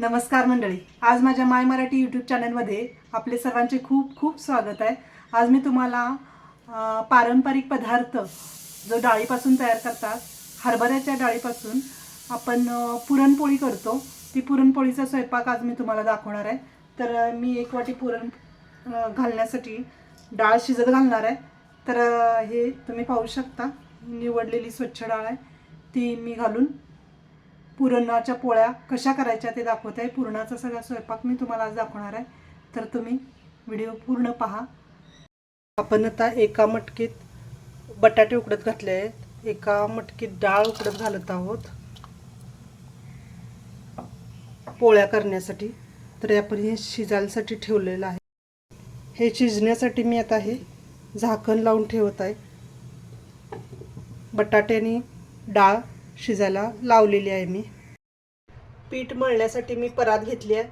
नमस्कार मंडळी. आज माझ्या माय मराठी यूट्यूब चॅनलमध्ये आपले सर्वांचे खूप खूप स्वागत आहे. आज मी तुम्हाला पारंपरिक पदार्थ जो डाळीपासून तयार करतात हरभऱ्याच्या डाळीपासून आपण पुरणपोळी करतो. ती पुरणपोळीचा स्वयंपाक आज मी तुम्हाला दाखवणार आहे. तर मी एक वाटी पुरण घालण्यासाठी डाळ शिजत घालणार आहे. तर हे तुम्ही पाहू शकता. निवडलेली स्वच्छ डाळ आहे. ती मी घालून पुरणाच्या पोळ्या कशा करायच्या ते दाखवत आहे. पुरणाचा सगळा स्वयंपाक मी तुम्हाला आज दाखवणार आहे. तर तुम्ही व्हिडिओ पूर्ण पहा. आपण आता एका मटकीत बटाटे उकडत घातले आहेत. एका मटकीत डाळ उकडत घालत आहोत. पोळ्या करण्यासाठी. तर आपण हे शिजायसाठी ठेवलेलं आहे. हे शिजण्यासाठी मी आता हे झाकण लावून ठेवत आहे. बटाट्याने डाळ शिजायला लावलेली आहे मी. पीठ मळण्यासाठी मी परात घेतली आहे.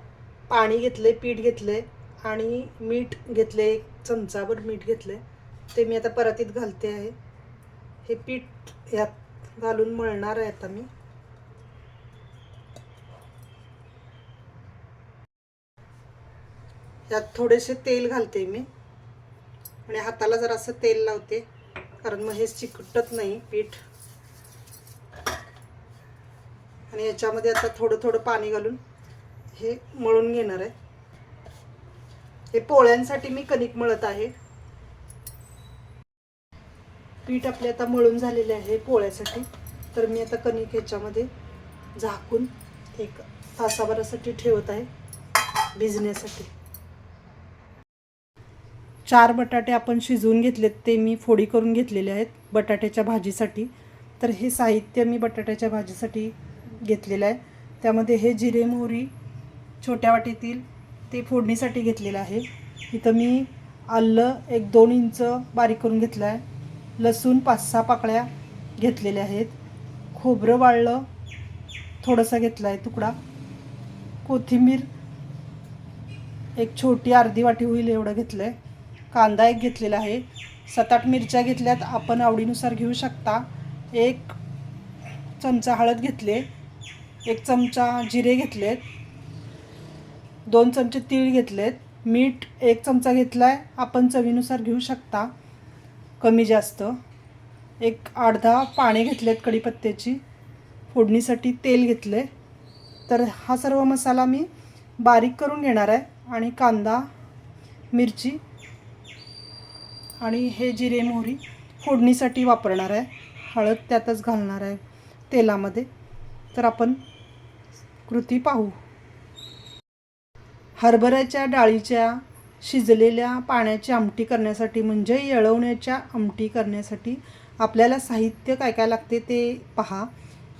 पाणी घेतले पीठ घेतले आणि मीठ घेतले एक चमचाभर मीठ घेतले ते मी आता परातीत घालते आहे. हे पीठ यात घालून मळणार आहे आता मी. यात थोडेसे तेल घालते मी. आणि हाताला जरासं तेल लावते. कारण मग हे चिकटत नाही पीठ. आणि याच्यामध्ये आता थोडं थोडं पाणी घालून हे मळून घेणार आहे. हे पोळ्यांसाठी मी कणिक मळत आहे. पीठ आपले आता मळून झालेले आहे पोळ्यासाठी. तर मी आता कणिक ह्याच्यामध्ये झाकून एक तासाभरासाठी ठेवत आहे. भिजण्यासाठी. चार बटाटे आपण शिजवून घेतलेत ते मी फोडी करून घेतलेले आहेत बटाट्याच्या भाजीसाठी. तर हे साहित्य मी बटाट्याच्या भाजीसाठी घेतलेलं आहे. त्यामध्ये हे जिरे मोहरी छोट्या वाटीतील ते फोडणीसाठी घेतलेलं आहे. इथं मी आलं एक दोन इंच बारीक करून घेतलं आहे लसूण पाच सहा पाकळ्या घेतलेल्या आहेत. खोबरं वाळलं थोडंसं घेतलं आहे तुकडा. कोथिंबीर एक छोटी अर्धी वाटी होईल एवढं घेतलं आहे कांदा एक घेतलेला आहे. सात आठ मिरच्या घेतल्यात. आपण आवडीनुसार घेऊ शकता. एक चमचा हळद घेतले. एक चमचा जिरे घेतलेत. दोन चमचे तीळ घेतलेत. मीठ एक चमचा घेतला आहे आपण चवीनुसार घेऊ शकता. कमी जास्त. एक अर्धा पाणी घेतलेत कढीपत्त्याची. फोडणीसाठी तेल घेतले तर हा सर्व मसाला मी बारीक करून घेणार आहे. आणि कांदा मिरची आणि हे जिरे मोहरी फोडणीसाठी वापरणार आहे. हळद त्यातच घालणार आहे. तेलामध्ये. तर आपण कृती पाहू. हरभऱ्याच्या डाळीच्या शिजलेल्या पाण्याची आमटी करण्यासाठी म्हणजे येळवण्याच्या आमटी करण्यासाठी आपल्याला साहित्य काय काय लागते ते पहा.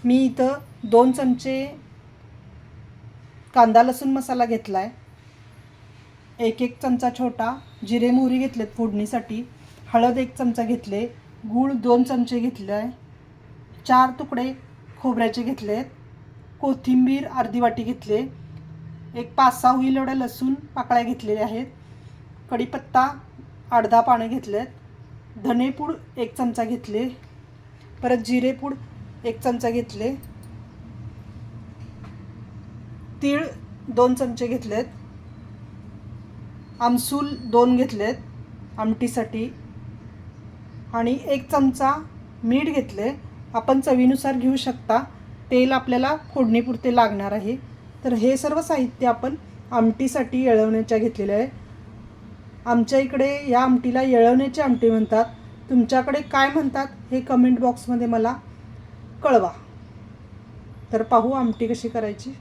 मी इथं दोन चमचे कांदा लसूण मसाला घेतला आहे एक एक चमचा छोटा जिरे मोहरी घेतलेत फोडणीसाठी. हळद एक चमचा घेतले. गूळ दोन चमचे घेतले. आहे चार तुकडे खोबऱ्याचे घेतले आहेत कोथिंबीर अर्धी वाटी घेतले एक पाच सहा होईल एवढ्या लसूण पाकळ्या घेतलेल्या आहेत कढीपत्ता अर्धा पानं आहेत धनेपूड एक चमचा घेतले परत जिरेपूड एक चमचा घेतले तीळ दोन चमचे घेतलेत आमसूल दोन घेतलेत आमटीसाठी आणि एक चमचा मीठ घेतले आपण चवीनुसार घेऊ शकता. तेल आपल्याला फोडणीपुरते लागणार आहे. तर हे सर्व साहित्य आपण आमटीसाठी येळवण्याच्या घेतलेलं आहे. आमच्या इकडे या आमटीला येळवण्याची आमटी म्हणतात. तुमच्याकडे काय म्हणतात हे कमेंट बॉक्समध्ये मला कळवा. तर पाहू आमटी कशी करायची.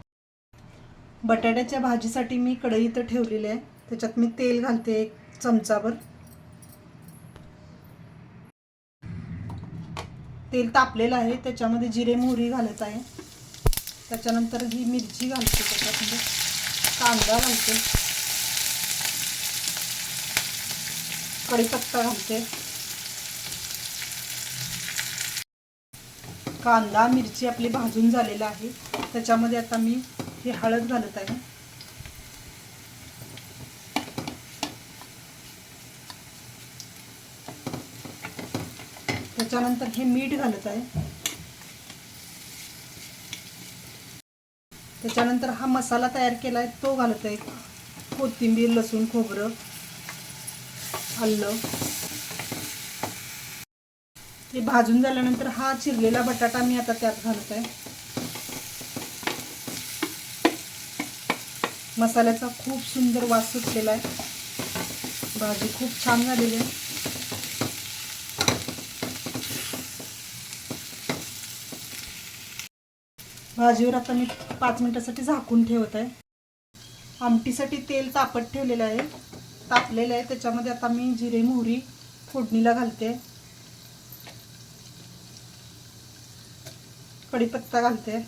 बटाट्याच्या भाजीसाठी मी कढई इथं ठेवलेली आहे. त्याच्यात मी तेल घालते एक चमचाभर. तेल तापलेलं आहे त्याच्यामध्ये जिरे मोहरी घालत आहे. त्याच्यानंतर ही मिरची घालते त्याच्यामध्ये. कांदा घालते. कढीपत्ता घालते. कांदा मिरची आपली भाजून झालेला आहे. त्याच्यामध्ये आता मी हे हळद घालत आहे. त्याच्यानंतर हे मीठ घालत आहे. त्याच्यानंतर हा मसाला तयार केला आहे तो घालत आहे. कोथिंबीर लसूण खोबरं आलं. ते भाजून झाल्यानंतर हा चिरलेला बटाटा मी आता त्यात घालत आहे. मसाल्याचा खूप सुंदर वास सुटलेला आहे. भाजी खूप छान झालेली आहे. भाजीवर आता मी पाच मिनिटासाठी झाकून ठेवत आहे. आमटीसाठी तेल तापत ठेवलेलं आहे. तापलेलं आहे. त्याच्यामध्ये आता मी जिरे मोहरी फोडणीला घालते. कढीपत्ता घालते.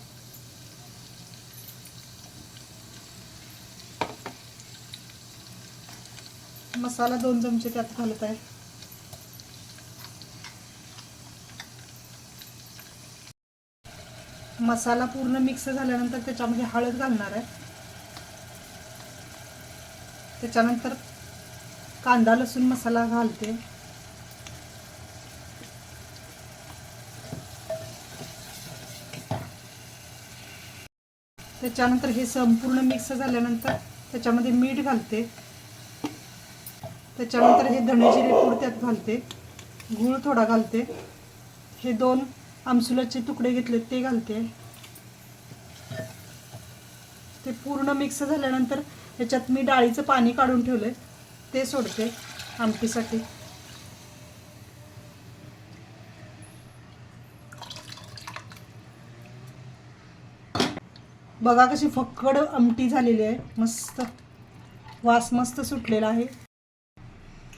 मसाला दोन चमचे त्यात घालत आहे. मसाला पूर्ण मिक्स झाल्यानंतर त्याच्यामध्ये हळद घालणार आहे. त्याच्यानंतर कांदा लसूण मसाला घालते. त्याच्यानंतर हे संपूर्ण मिक्स झाल्यानंतर त्याच्यामध्ये मीठ घालते. त्याच्यानंतर हे धणे जिरे पूड त्यात घालते. गूळ थोडा घालते. हे दोन आमसुलाचे तुकडे घेतले ते घालते. ते पूर्ण मिक्स झाल्यानंतर याच्यात मी डाळीचं पाणी काढून ठेवलंय ते सोडते आमटीसाठी. बघा कशी फक्कड आमटी झालेली आहे मस्त. वास मस्त सुटलेला आहे.